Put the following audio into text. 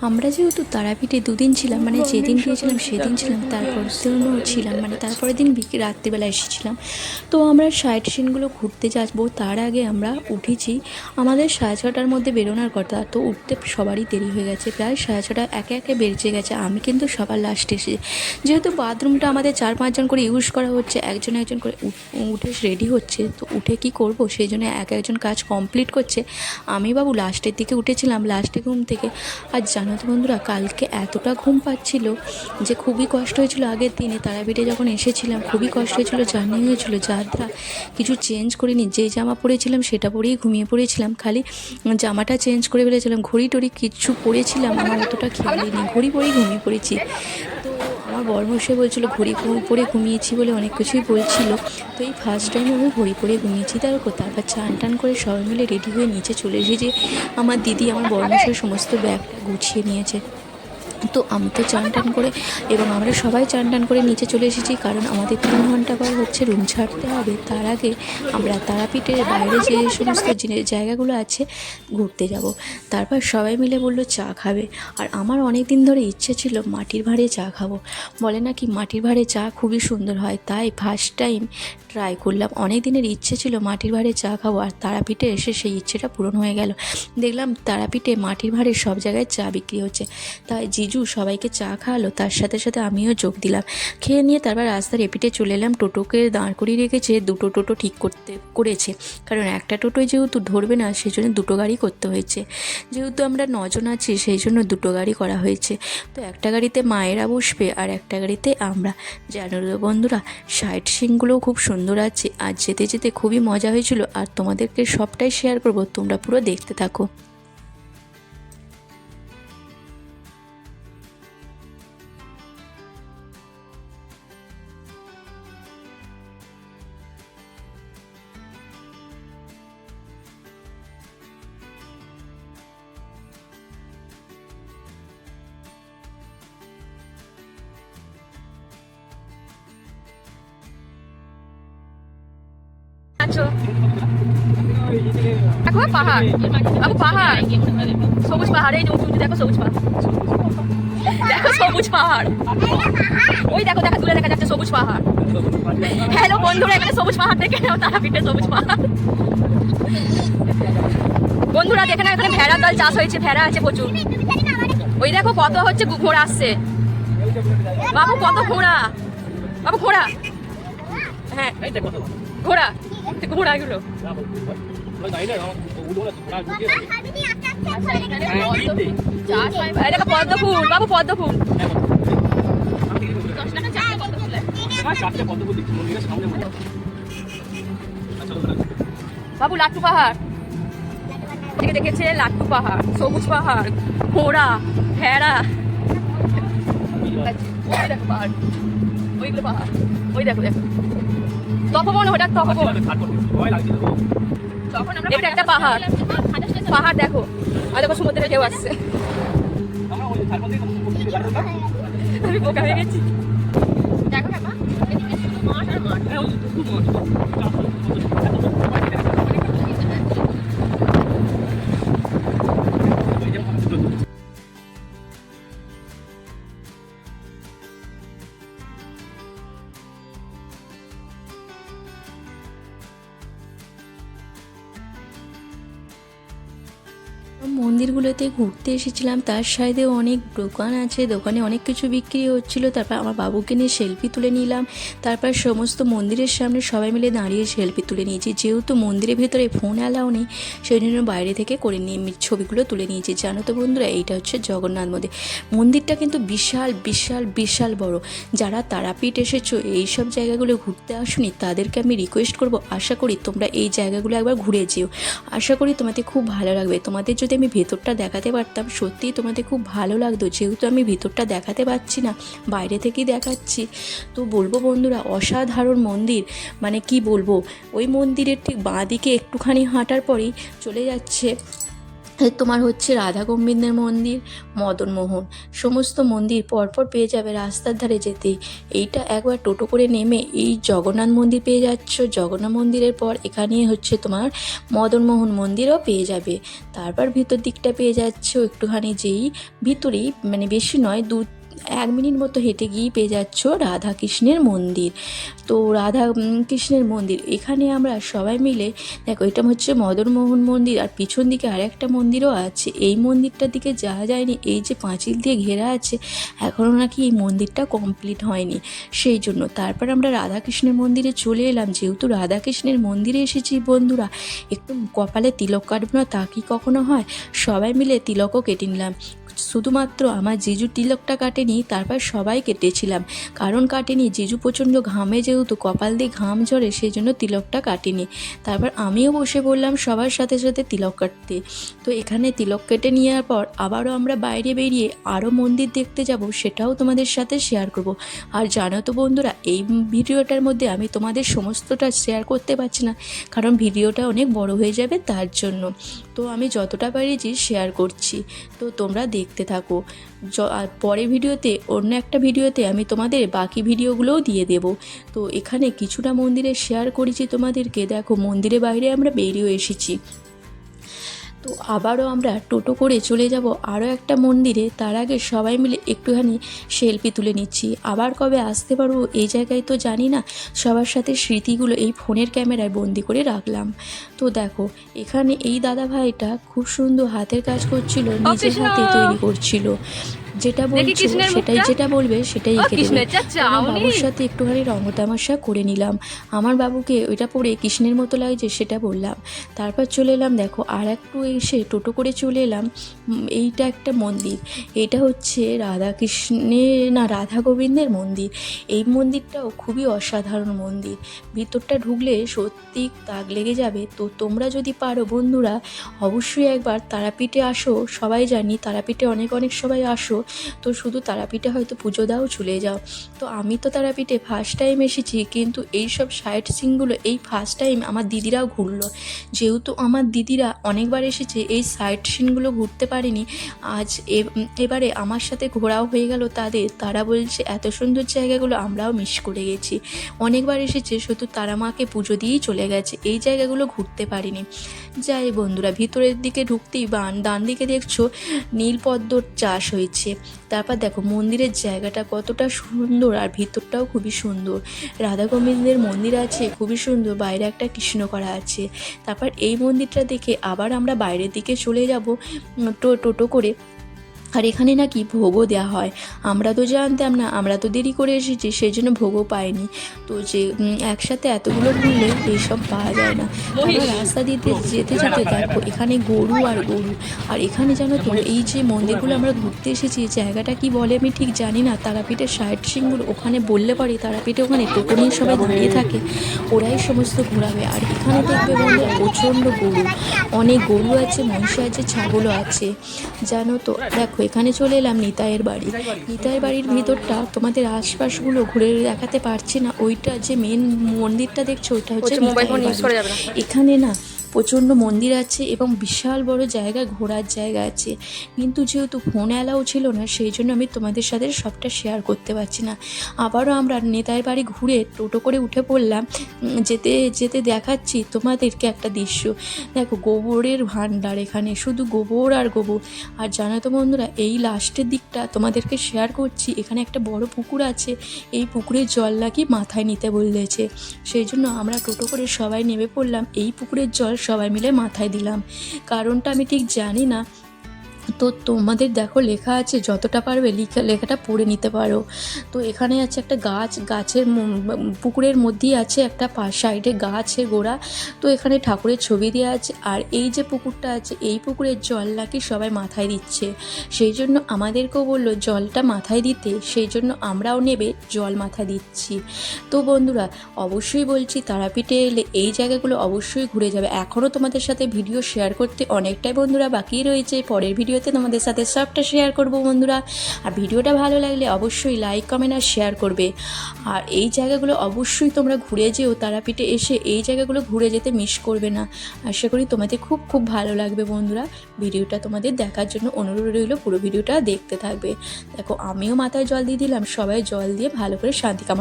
আমরা যেহেতু তারাপীঠে দুদিন ছিলাম মানে যেদিন গিয়েছিলাম সেদিন ছিলাম তারপর দিনও ছিলাম মানে তারপরের দিন বিকেল রাত্রিবেলা এসেছিলাম। তো আমরা সাইট সিনগুলো ঘুরতে যাব তার আগে আমরা উঠেছি আমাদের সাড়ে ছটার মধ্যে বেরোনোর কথা। তো উঠতে সবারই দেরি হয়ে গেছে প্রায় সাড়ে ছটা একে একে বেরিয়ে গেছে। আমি কিন্তু সবার লাস্টে এসেছি যেহেতু বাথরুমটা আমাদের চার পাঁচজন করে ইউজ করা হচ্ছে একজন একজন করে উঠ- উঠে রেডি হচ্ছে তো উঠে কি করব? সেই জন্য এক একজন কাজ কমপ্লিট করছে। আমি বাবু লাস্টের দিকে উঠেছিলাম লাস্টে ঘুম থেকে। আর জানো তো বন্ধুরা, কালকে এতটা ঘুম পাচ্ছিল যে খুবই কষ্ট হয়েছিল আগের দিনে। তারাপীঠে যখন এসেছিলাম, খুবই কষ্ট হয়েছিল, জার্নি হয়েছিল দ্বারা কিছু চেঞ্জ করিনি। যে জামা পরেছিলাম সেটা পরেই ঘুমিয়ে পড়েছিলাম। খালি জামাটা চেঞ্জ করে ফেলেছিলাম। ঘড়ি টড়ি কিছু পরেছিলাম, আমার অতটা খেয়ালই নেই। ঘড়ি পরেই ঘুমিয়ে পড়েছি। আমার বসে বলছিল ঘড়ি পরে ঘুমিয়েছি বলে অনেক কিছুই বলছিল। তো এই ফার্স্ট টাইম আমি ঘড়ি পরে ঘুমিয়েছি। তারপর তারপর চান টান করে সবাই মিলে রেডি হয়ে নিচে চলে এসেছি। আমার দিদি, আমার বর সমস্ত ব্যাগটা গুছিয়ে নিয়েছে। তো আমি তো চান টান করে এবং আমরা সবাই চান টান করে নিচে চলে এসেছি, কারণ আমাদের তিন ঘণ্টা পর হচ্ছে রুম ছাড়তে হবে। তার আগে আমরা তারাপীঠের বাইরে যে সমস্ত জায়গাগুলো আছে ঘুরতে যাব। তারপর সবাই মিলে বলল, চা খাবে। আর আমার অনেক দিন ধরে ইচ্ছে ছিল মাটির ভাঁড়ে চা খাব। বলে নাকি মাটির ভাঁড়ে চা খুবই সুন্দর হয়। তাই ফার্স্ট টাইম ট্রাই করলাম। অনেক দিনের ইচ্ছে ছিল মাটির ভাঁড়ে চা খাব, আর তারাপীঠে এসে সেই ইচ্ছেটা পূরণ হয়ে গেল। দেখলাম তারাপীঠে মাটির ভাঁড়ে সব জায়গায় চা বিক্রি হচ্ছে। তাই জিজু সবাইকে চা খাওয়ালো, তার সাথে সাথে আমিও যোগ দিলাম। খেয়ে নিয়ে তারপর রাস্তার এপিটে চলে এলাম, টোটোকে দাঁড় করিয়ে রেখেছে, দুটো টোটো ঠিক করতে করেছে। কারণ একটা টোটোয় যেহেতু ধরবে না সেই জন্য দুটো গাড়ি করতে হয়েছে। যেহেতু আমরা নজন আছি সেই জন্য দুটো গাড়ি করা হয়েছে। তো একটা গাড়িতে মায়েরা বসবে আর একটা গাড়িতে আমরা। জানো বন্ধুরা সাইট সিনগুলোও খুব সুন্দর আছে। আর যেতে যেতে খুবই মজা হয়েছিল। আর তোমাদেরকে সবটাই শেয়ার করব, তোমরা পুরো দেখতে থাকো। দেখো পাহাড়। দেখো পাহাড়। সবুজ পাহাড়। এই দেখো সবুজ পাহাড়। দেখো সবুজ পাহাড়। ওই দেখো দেখো, দূরে দেখা যাচ্ছে সবুজ পাহাড়। হ্যালো বন্ধুরা, এখানে সবুজ পাহাড় দেখে নাও, তারাপীঠে সবুজ পাহাড়। বন্ধুরা, দেখে এখানে ভেড়ার দল চাষ হয়েছে, ভেড়া আছে প্রচুর। ওই দেখো কত হচ্ছে ঘোড়া আসছে। বাবু, কত ঘোড়া? বাবু, ঘোড়া। হ্যাঁ। ঘোড়া ঘোড়াগুলো পদ্ম ফুল বাবু পদ্ম ফুল বাবু লাট্টু পাহাড়। থেকে দেখেছে লাট্টু পাহাড়, সবুজ পাহাড়, ঘোড়া, ভেড়া। পাহাড়, ওইগুলো পাহাড়, ওই দেখো দেখো। তপবন ওটা তপবন। এটা একটা পাহাড়। পাহাড়। দেখো। আর দেখো সমুদ্রে ঢেউ আসছে। আমি বোকা হয়ে গেছি। দেখো বাবা মাঠ আর মাঠ। মন্দিরগুলোতে ঘুরতে এসেছিলাম, তার সাইডে অনেক দোকান আছে, দোকানে অনেক কিছু বিক্রি হচ্ছিল। তারপর আমার বাবুকে নিয়ে সেলফি তুলে নিলাম। তারপর সমস্ত মন্দিরের সামনে সবাই মিলে দাঁড়িয়ে সেলফি তুলে নিয়েছি। যেহেতু মন্দিরের ভেতরে ফোন অ্যালাও নেই সেই জন্য বাইরে থেকে করে নিয়ে ছবিগুলো তুলে নিয়েছি। জানো তো বন্ধুরা, এইটা হচ্ছে জগন্নাথ মন্দির। মন্দিরটা কিন্তু বিশাল বিশাল বিশাল বড়। যারা তারাপীঠ এসেছ এই সব জায়গাগুলো ঘুরতে আসুনি, তাদেরকে আমি রিকোয়েস্ট করব, আশা করি তোমরা এই জায়গাগুলো একবার ঘুরে যেও। আশা করি তোমাদের খুব ভালো লাগবে। তোমাদের যদি আমি ভেতরটা দেখাতে পারতাম। সত্যিই তোমাদের খুব ভালো লাগতো। যেহেতু আমি ভিতরটা দেখাতে পারছি না, বাইরে থেকেই দেখাচ্ছি। তো বলব বন্ধুরা, অসাধারণ মন্দির। মানে কি বলব, ওই মন্দিরের ঠিক বাঁ দিকে একটুখানি হাঁটার পরেই চলে যাচ্ছে তোমার হচ্ছে রাধা গোবিন্দের মন্দির মদনমোহন সমস্ত মন্দির পরপর পেয়ে যাবে রাস্তার ধারে যেতে এইটা একবার টোটো করে নেমে এই জগন্নাথ মন্দির পেয়ে যাচ্ছ। জগন্নাথ মন্দিরের পর এখানে হচ্ছে তোমার মদনমোহন মন্দিরও পেয়ে যাবে। তারপর ভিতর দিকটা পেয়ে যাচ্ছ একটুখানি যেই, ভিতরেই মানে বেশি নয়, দু এক মিনিট মতো হেঁটে গিয়েই পেয়ে যাচ্ছ রাধা কৃষ্ণের মন্দির। তো রাধা কৃষ্ণের মন্দির। এখানে আমরা সবাই মিলে, দেখো, এটা হচ্ছে মদনমোহন মন্দির, আর পিছন দিকে আরেকটা মন্দিরও আছে। এই মন্দিরটার দিকে যাওয়া যায়নি, এই যে পাঁচিল দিয়ে ঘেরা আছে, এখনও নাকি এই মন্দিরটা কমপ্লিট হয়নি। সেই জন্য তারপর আমরা রাধাকৃষ্ণের মন্দিরে চলে এলাম। যেহেতু রাধাকৃষ্ণের মন্দিরে এসেছি বন্ধুরা, একটু কপালে তিলক কাটবো না, তা কি কখনো হয়? সবাই মিলে তিলকও কেটে নিলাম। শুধুমাত্র আমার জিজু তিলকটা কাটেনি তারপর সবাই কেটেছিলাম। কারণ কাটেনি, জিজু প্রচণ্ড ঘামে যেহেতু, কপাল দিয়ে ঘাম ঝরে সেই জন্য তিলকটা কাটেনি। তারপর আমিও বসে পড়লাম সবার সাথে সাথে তিলক কাটতে। তো এখানে তিলক কেটে নেওয়ার পর আবারও আমরা বাইরে বেরিয়ে আরও মন্দির দেখতে যাব, সেটাও তোমাদের সাথে শেয়ার করব। আর জানো তো বন্ধুরা, এই ভিডিওটার মধ্যে আমি তোমাদের সমস্তটা শেয়ার করতে পারছি না, কারণ ভিডিওটা অনেক বড় হয়ে যাবে তার জন্য। তো আমি যতটা পেরেছি শেয়ার করছি। তো তোমরা দেখতে থাকো। য- আর পরের ভিডিওতে অন্য একটা ভিডিওতে আমি তোমাদের বাকি ভিডিওগুলোও দিয়ে দেব। তো এখানে কিছুটা মন্দিরে শেয়ার করেছি তোমাদেরকে। দেখো মন্দিরের বাইরে আমরা বেরিয়ে এসেছি। তো আবারও আমরা টোটো করে চলে যাব আরও একটা মন্দিরে। তার আগে সবাই মিলে একটুখানি সেলফি তুলে নিচ্ছি। আবার কবে আসতে পারব এই জায়গায় তো জানি না। সবার সাথে স্মৃতিগুলো এই ফোনের ক্যামেরায় বন্দি করে রাখলাম। তো দেখো এখানে এই দাদা ভাইটা খুব সুন্দর হাতের কাজ করছিল নিজের! হাতে তৈরি করছিল। যেটা বলছো সেটাই যেটা বলবে সেটাই এঁকে দেবে। বাবুর সাথে একটুখানি রঙ্গতামাশা করে নিলাম। আমার বাবুকে ওইটা পরে কৃষ্ণের মতো লাগছে সেটা বললাম। তারপর চলে এলাম দেখো আর একটু এসে টোটো করে চলে এলাম। এইটা একটা মন্দির। এটা হচ্ছে রাধা কৃষ্ণের না রাধা গোবিন্দের মন্দির। এই মন্দিরটাও খুবই অসাধারণ মন্দির। ভিতরটা ঢুকলে সত্যি তাক লেগে যাবে। তো তোমরা যদি পারো বন্ধুরা অবশ্যই একবার তারাপীঠে আসো। সবাই জানি তারাপীঠে অনেক অনেক সবাই আসো। তো শুধু তারাপীঠে হয়তো পুজো দাও, চলে যাও। তো আমি তো তারাপীঠে ফার্স্ট টাইম এসেছি, কিন্তু এই সব সাইট সিনগুলো এই ফার্স্ট টাইম আমার দিদিরাও ঘুরলো। যেহেতু আমার দিদিরা অনেকবার এসেছে, এই সাইট সিনগুলো ঘুরতে পারেনি, আজ এবারে আমার সাথে ঘোরাও হয়ে গেল তাদের। তারা বলছে, এত সুন্দর জায়গাগুলো আমরাও মিস করে গেছি। অনেকবার এসেছে, শুধু তারা মাকে পুজো দিয়েই চলে গেছে। এই জায়গাগুলো ঘুরতে পারিনি। যাই বন্ধুরা, ভিতরের দিকে ঢুকতেই বান ডান দিকে দেখছ নীলপদ্মর চাষ হয়েছে। তারপর দেখো মন্দিরের জায়গাটা কতটা সুন্দর আর ভিতরটাও খুবই সুন্দর। রাধা গোবিন্দের মন্দির আছে, খুবই সুন্দর, বাইরে একটা কৃষ্ণ করা আছে। তারপর এই মন্দিরটা দেখে আবার আমরা বাইরের দিকে চলে যাব টোটো করে। আর এখানে নাকি ভোগও দেওয়া হয়। আমরা তো জানতাম না আমরা তো দেরি করে এসেছি সেই জন্য ভোগও পাইনি। তো যে একসাথে এতগুলো ঘুরলে এইসব পাওয়া যায় না। তারপর রাস্তা দিতে যেতে যেতে দেখো এখানে গরু আর গরু। আর এখানে জানো তো এই যে মন্দিরগুলো আমরা ঘুরতে এসেছি জায়গাটা কি বলে আমি ঠিক জানি না। তারাপীঠের সাইড সিংগুলো ওখানে বললে পরে তারাপীঠে ওখানে টোটো নিয়ে সবাই দাঁড়িয়ে থাকে ওরাই সমস্ত ঘোরাবে। আর এখানে দেখবে বন্ধুরা প্রচণ্ড গরু। অনেক গরু আছে মহিষ আছে ছাগলও আছে। জানো তো দেখো এখানে চলে এলাম নিতায়ের বাড়ি। নিতাইয়ের বাড়ির ভিতরটা তোমাদের আশপাশগুলো ঘুরে দেখাতে পারছি না। ওইটা যে মেন মন্দিরটা দেখছ ওইটা হচ্ছে এখানে না প্রচণ্ড মন্দির আছে এবং বিশাল বড় জায়গা, ঘোরার জায়গা আছে। কিন্তু যেহেতু ফোন অ্যালাউ ছিল না, সেই জন্য আমি তোমাদের সাথে সবটা শেয়ার করতে পারছি না। আবারও আমরা নেতার বাড়ি ঘুরে টোটো করে উঠে পড়লাম। যেতে যেতে দেখাচ্ছি তোমাদেরকে একটা দৃশ্য। দেখো, গোবরের ভাণ্ডার এখানে। শুধু গোবর আর গোবর। আর জানো তো বন্ধুরা, এই লাস্টের দিকটা তোমাদেরকে শেয়ার করছি। এখানে একটা বড় পুকুর আছে। এই পুকুরের জল নাকি মাথায় নিতে বলেছে। সেই জন্য আমরা টোটো করে সবাই নেমে পড়লাম। এই পুকুরের জল সবাই মিলে মাথায় দিলাম। কারণটা আমি ঠিক জানি না। তো তোমাদের দেখো লেখা আছে, যতটা পারবে লেখা, লেখাটা পড়ে নিতে পারো। তো এখানে আছে একটা গাছ, গাছের পুকুরের মধ্যেই আছে একটা সাইডে গাছের গোড়া। তো এখানে ঠাকুরের ছবি দেওয়া আছে। আর এই যে পুকুরটা আছে, এই পুকুরের জল নাকি সবাই মাথায় দিচ্ছে। সেই জন্য আমাদেরকেও বলল, জলটা মাথায় দিতে। সেই জন্য আমরাও নেবে, জল মাথায় দিচ্ছি। তো বন্ধুরা, অবশ্যই বলছি, তারাপীঠে এলে এই জায়গাগুলো অবশ্যই ঘুরে যাবে। এখনও তোমাদের সাথে ভিডিও শেয়ার করতে অনেকটাই বন্ধুরা বাকি রয়েছে। পরের ভিডিও ভিডিওতে তোমাদের সাথে সবটা শেয়ার করব বন্ধুরা। আর ভিডিওটা ভালো লাগলে অবশ্যই লাইক কমেন্ট আর শেয়ার করবে। আর এই জায়গাগুলো অবশ্যই তোমরা ঘুরে যেও, তারাপীঠে এসে এই জায়গাগুলো ঘুরে যেতে মিস করবে না। আশা করি তোমাদের খুব খুব ভালো লাগবে বন্ধুরা। ভিডিওটা তোমাদের দেখার জন্য অনুরোধ রইল, পুরো ভিডিওটা দেখতে থাকবে। দেখো, আমিও মাথায় জল দিয়ে দিলাম, সবাই জল দিয়ে ভালো করে শান্তি